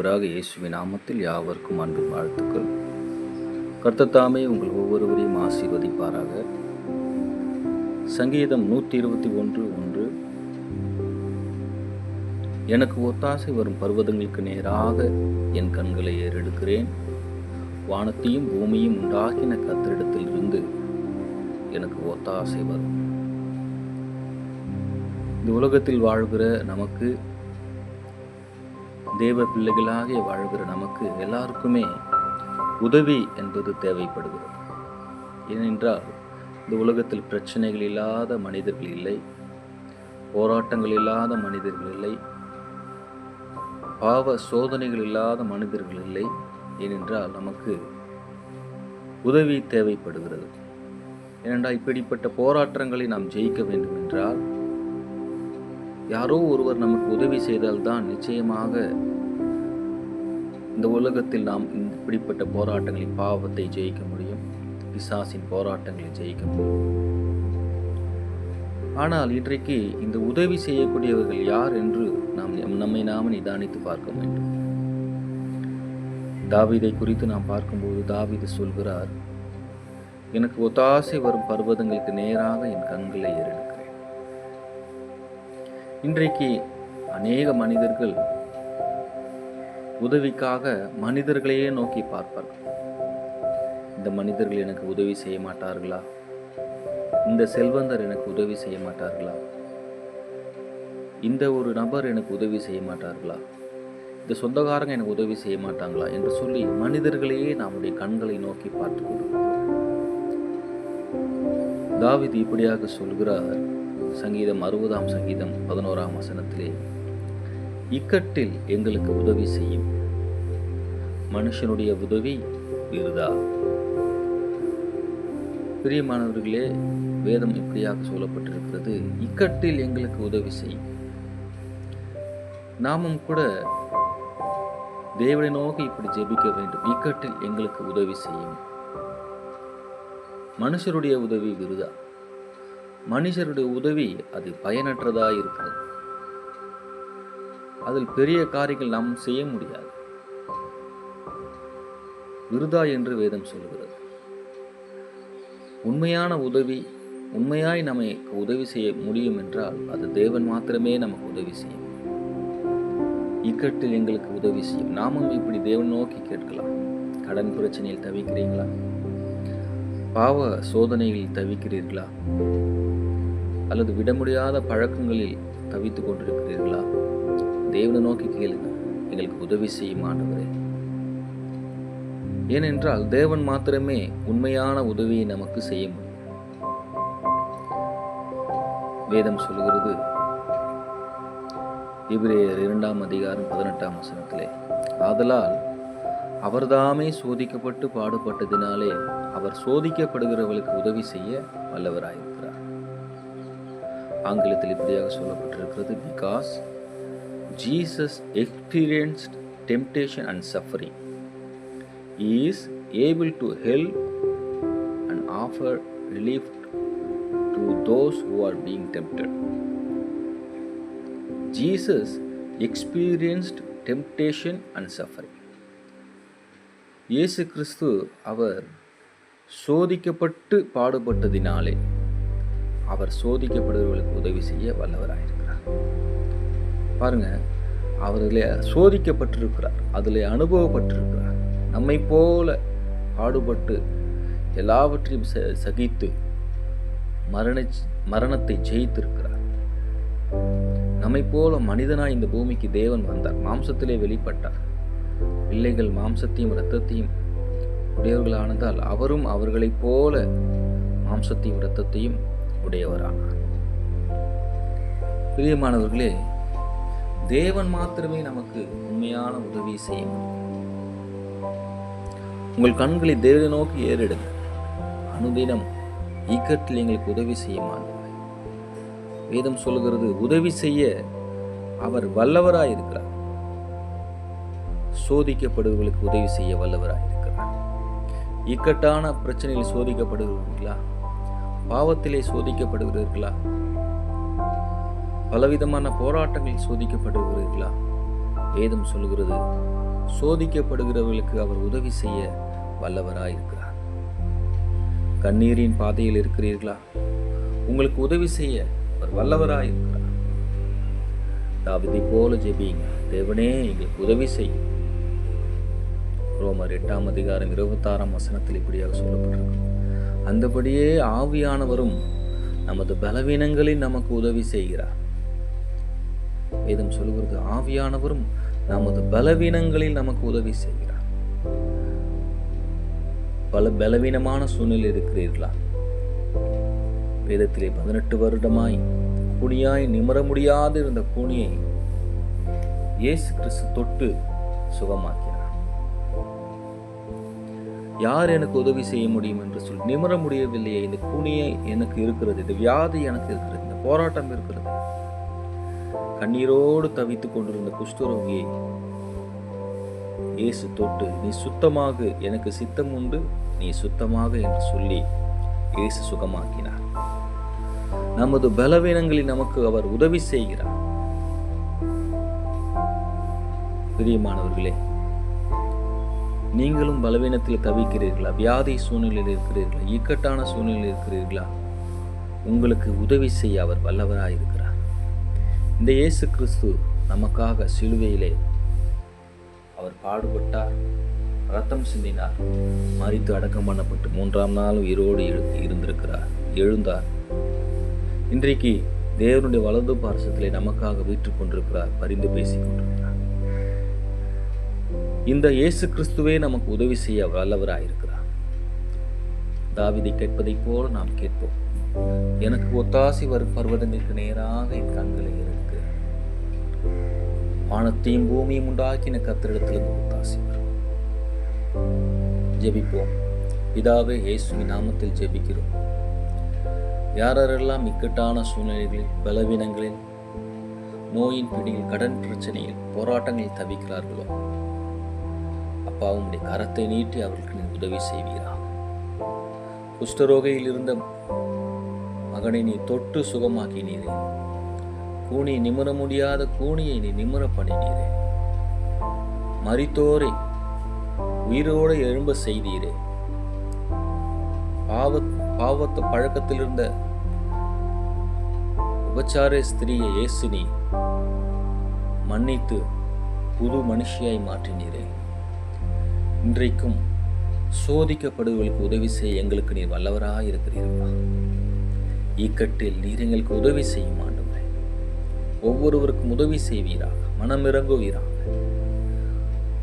ஆண்டவராக இயேசுவின் நாமத்தில் யாவருக்கும் அன்பு வாழ்த்துக்கள். கர்த்தத்தாமே உங்கள் ஒவ்வொருவரையும் ஆசீர்வதிப்பாராக. சங்கீதம் நூற்றி இருபத்தி ஒன்று ஒன்று. எனக்கு ஒத்தாசை வரும் பர்வதங்களுக்கு நேராக என் கண்களை ஏறெடுக்கிறேன். வானத்தையும் பூமியும் உண்டாகின கத்திரிடத்தில் இருந்து எனக்கு ஒத்தாசை வரும். இந்த உலகத்தில் வாழ்கிற நமக்கு தேவ பிள்ளைகளாக வாழ்கிற நமக்கு எல்லாருக்குமே உதவி என்பது தேவைப்படுகிறது. ஏனென்றால் இந்த உலகத்தில் பிரச்சனைகள் இல்லாத மனிதர்கள் இல்லை போராட்டங்கள் இல்லாத மனிதர்கள் இல்லை பாவ சோதனைகள் இல்லாத மனிதர்கள் இல்லை. ஏனென்றால் நமக்கு உதவி தேவைப்படுகிறது. ஏனென்றால் இப்படிப்பட்ட போராட்டங்களை நாம் ஜெயிக்க வேண்டும் என்றால் யாரோ ஒருவர் நமக்கு உதவி செய்தால்தான் நிச்சயமாக இந்த உலகத்தில் நாம் இப்படிப்பட்ட போராட்டங்களின் பாவத்தை ஜெயிக்க முடியும் பிசாசின் போராட்டங்களை ஜெயிக்க முடியும். ஆனால் இன்றைக்கு இந்த உதவி செய்யக்கூடியவர்கள் யார் என்று நாம் நம்மை நாம நிதானித்து பார்க்க வேண்டும். தாவிதை குறித்து நாம் பார்க்கும்போது தாவிது சொல்கிறார் எனக்கு ஒத்தாசை வரும் பர்வதங்களுக்கு நேராக என் கண்களை ஏறெடுக்கிறேன் இன்றைக்கு அநேக மனிதர்கள் உதவிக்காக மனிதர்களையே நோக்கி பார்ப்பார்கள். இந்த மனிதர்கள் எனக்கு உதவி செய்ய மாட்டார்களா? இந்த செல்வந்தர் எனக்கு உதவி செய்ய மாட்டார்களா? இந்த ஒரு நபர் எனக்கு உதவி செய்ய மாட்டார்களா? இந்த சொந்தக்காரங்க எனக்கு உதவி செய்ய மாட்டாங்களா? என்று சொல்லி மனிதர்களையே நம்முடைய கண்களை நோக்கி பார்த்து கொண்டிருக்கிறோம். தாவித் இப்படியாக சொல்கிறார். சங்கீதம் அறுபதாம் சங்கீதம் பதினோராம் வசனத்திலே இக்கட்டில் எங்களுக்கு உதவி செய்யும். மனுஷனுடைய உதவி விருதா பிரியமானவர்களே வேதம் இப்படியாக சொல்லப்பட்டிருக்கிறது. இக்கட்டில் எங்களுக்கு உதவி செய்யும். நாமும் கூட தேவனை நோக்கி இப்படி ஜெபிக்க வேண்டும். இக்கட்டில் எங்களுக்கு உதவி செய்யும். மனுஷருடைய உதவி விருதா மனுஷருடைய உதவி அது பயனற்றதாக இருக்கிறது. அதில் பெரிய காரியங்கள் நாம் செய்ய முடியாது. விருதா என்று வேதம் சொல்கிறது. உண்மையான உதவி உண்மையாய் நமக்கு உதவி செய்ய முடியும் என்றால் அது தேவன் மாத்திரமே நமக்கு உதவி செய்யும். இக்கட்டில் எங்களுக்கு உதவி செய்யும். நாமும் இப்படி தேவன் நோக்கி கேட்கலாம். கடன் பிரச்சனையில் தவிக்கிறீங்களா பாவ சோதனைகளில் தவிக்கிறீர்களா? அல்லது விட முடியாத பழக்கங்களில் தவித்து கொண்டிருக்கிறீர்களா? தேவனை நோக்கி கேளுங்க. எங்களுக்கு உதவி செய்யும் ஆண்டவரே. ஏனென்றால் தேவன் மாத்திரமே உண்மையான உதவியை நமக்கு செய்ய முடியும். வேதம் சொல்கிறது இபிரேயர் இரண்டாம் அதிகாரம் பதினெட்டாம் வசனத்திலே ஆதலால் அவர்தாமே சோதிக்கப்பட்டு பாடுபட்டதினாலே அவர் சோதிக்கப்படுகிறவர்களுக்கு உதவி செய்ய வல்லவராயிருக்கிறார். ஆங்கிலத்தில் இப்படியாக சொல்லப்பட்டிருக்கிறது because Jesus experienced temptation and suffering is able to help and offer relief to those who are being tempted Jesus experienced temptation and suffering இயேசு கிறிஸ்து அவர் சோதிக்கப்பட்டு பாடுபட்டதினாலே அவர் சோதிக்கப்படுகிறவர்களுக்கு உதவி செய்ய வல்லவராயிருக்கிறார் பாருங்க அவர்களே சோதிக்கப்பட்டிருக்கிறார் அதில் அனுபவப்பட்டிருக்கிறார். நம்மை போல பாடுபட்டு எல்லாவற்றையும் ச சகித்து மரண மரணத்தை ஜெயித்திருக்கிறார். நம்மை போல மனிதனாய் இந்த பூமிக்கு தேவன் வந்தார். மாம்சத்திலே வெளிப்பட்டார். பிள்ளைகள் மாம்சத்தையும் இரத்தத்தையும் உடையவர்களானதால் அவரும் அவர்களைப் போல மாம்சத்தையும் இரத்தத்தையும் உடையவரானார் பிரியமானவர்களே தேவன் மாத்திரமே நமக்கு உண்மையான உதவி செய்ய உங்கள் கண்களை தேவனை நோக்கி ஏறிடுங்க. அனுதினம் இக்கட்டில் எங்களுக்கு உதவி செய்ய மாட்டார் வேதம் சொல்கிறது உதவி செய்ய அவர் வல்லவராயிருக்கிறார். சோதிக்கப்படுவர்களுக்கு உதவி செய்ய வல்லவராயிருக்கிறார். இக்கட்டான பிரச்சனையில் சோதிக்கப்படுகிறீர்களா? பாவத்திலே சோதிக்கப்படுகிறீர்களா? பலவிதமான போராட்டங்களில் சோதிக்கப்படுகிறீர்களா? வேதம் சொல்கிறது சோதிக்கப்படுகிறவர்களுக்கு அவர் உதவி செய்ய வல்லவராயிருக்கிறார். கண்ணீரின் பாதையில் இருக்கிறீர்களா? உங்களுக்கு உதவி செய்ய அவர் வல்லவராயிருக்கிறார். தாவிதை போல ஜெபிங்க தேவனே எங்களுக்கு உதவி செய்யும் ரோமர் எட்டாம் அதிகாரம் இருபத்தாறாம் வசனத்தில் இப்படியாக சொல்லப்பட்டிருக்கிறோம் அந்தபடியே ஆவியானவரும் நமது பலவீனங்களில் நமக்கு உதவி செய்கிறார். வேதம் சொல்லுகிறது ஆவியானவரும் நமது பலவீனங்களில் நமக்கு உதவி செய்கிறார். பல பலவீனமான சூழ்நிலை இருக்கிறீர்களா? வேதத்திலே பதினெட்டு வருடமாய் குனியாய் நிமர முடியாது இருந்த கூனியை இயேசு கிறிஸ்து தொட்டு சுகமாக்கி யார் எனக்கு உதவி செய்ய முடியும் என்று சொல்லி நிமர முடியவில்லையே இந்த குனியை எனக்கு இருக்கிறது இந்த வியாதி எனக்கு இருக்கிறது இந்த போராட்டம் இருக்கிறது. கண்ணீரோடு தவித்துக் கொண்டிருந்த குஷ்டரோகியை இயேசு தொட்டு நீ சுத்தமாக எனக்கு சித்தம் உண்டு நீ சுத்தமாக என்று சொல்லி இயேசு சுகமாக்கினார். நமது பலவீனங்களில் நமக்கு அவர் உதவி செய்கிறார். பிரியமானவர்களே நீங்களும் பலவீனத்தில் தவிக்கிறீர்களா? வியாதி சூழ்நிலையில் இருக்கிறீர்களா? இக்கட்டான சூழ்நிலையில் இருக்கிறீர்களா? உங்களுக்கு உதவி செய்ய அவர் வல்லவராக இருக்கிறார். இந்த இயேசு கிறிஸ்து நமக்காக சிலுவையிலே அவர் பாடுபட்டார் ரத்தம் சிந்தினார் மறித்து அடக்கம் பண்ணப்பட்டு மூன்றாம் நாள் உயிரோடு எழு இருந்திருக்கிறார் எழுந்தார். இன்றைக்கு தேவனுடைய வலது பாரசத்திலே நமக்காக வீற்று கொண்டிருக்கிறார் பரிந்து பேசிக் கொண்டிருக்கிறார் இந்த இயேசு கிறிஸ்துவே நமக்கு உதவி செய்ய வல்லவராயிருக்கிறார். தாவிதை கேட்பதைப் போல நாம் கேட்போம். எனக்கு ஒத்தாசி வரும் பர்வதங்களுக்கு நேராக என் கண்களை இருக்கு வானத்தையும் பூமியும் உண்டாக்கின கத்திரிடத்திலிருந்து ஒத்தாசி வரும் ஜெபிப்போம். பிதாவே இயேசுவின் நாமத்தில் ஜெபிக்கிறோம். யாரெல்லாம் இக்கட்டான சூழ்நிலைகளில் பலவீனங்களில் நோயின் பிடியில் கடன் பிரச்சனையில் போராட்டங்களில் தவிக்கிறார்களோ அப்பா உம்முடைய கரத்தை நீட்டி அவர்களுக்கு நீ உதவி செய்வீரா குஷ்டரோகையில் இருந்த மகனை நீ தொட்டு சுகமாக்கினீரே கூனி நிமிர முடியாத கூனியை நீ நிமிர பண்ணினீரே மறித்தோரை உயிரோடு எழும்ப செய்தீரே பாவ பாவத்து பழக்கத்தில் இருந்த உபச்சார ஸ்திரீயை இயேசு நீ மன்னித்து புது மனுஷியாய் மாற்றினீரே. இன்றைக்கும் சோதிக்கப்படுவதற்கு உதவி செய்ய எங்களுக்கு நீர் வல்லவராக இருக்கிறீர்களா? இக்கட்டில் நீர் எங்களுக்கு உதவி செய்யும் ஆண்டுகளே ஒவ்வொருவருக்கும் உதவி செய்வீராக மனம் இறங்குவீராக.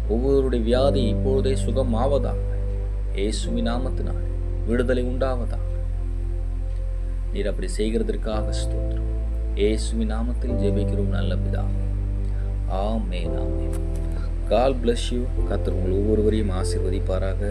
ஒவ்வொருவருடைய வியாதி இப்பொழுதே சுகமாவதாக. ஏசுமி நாமத்தினால் விடுதலை உண்டாவதாக. நீர் அப்படி செய்கிறதற்காக ஸ்தோத்திரம். ஏசுமி நாமத்தில் ஜெபிக்கிறோம் நல்ல பிதாவே. ஆமே ஆமென். கால் பிளஸ் யூ கத்தர் உங்கள் ஒவ்வொருவரையும் ஆசிர்வதிப்பாராக.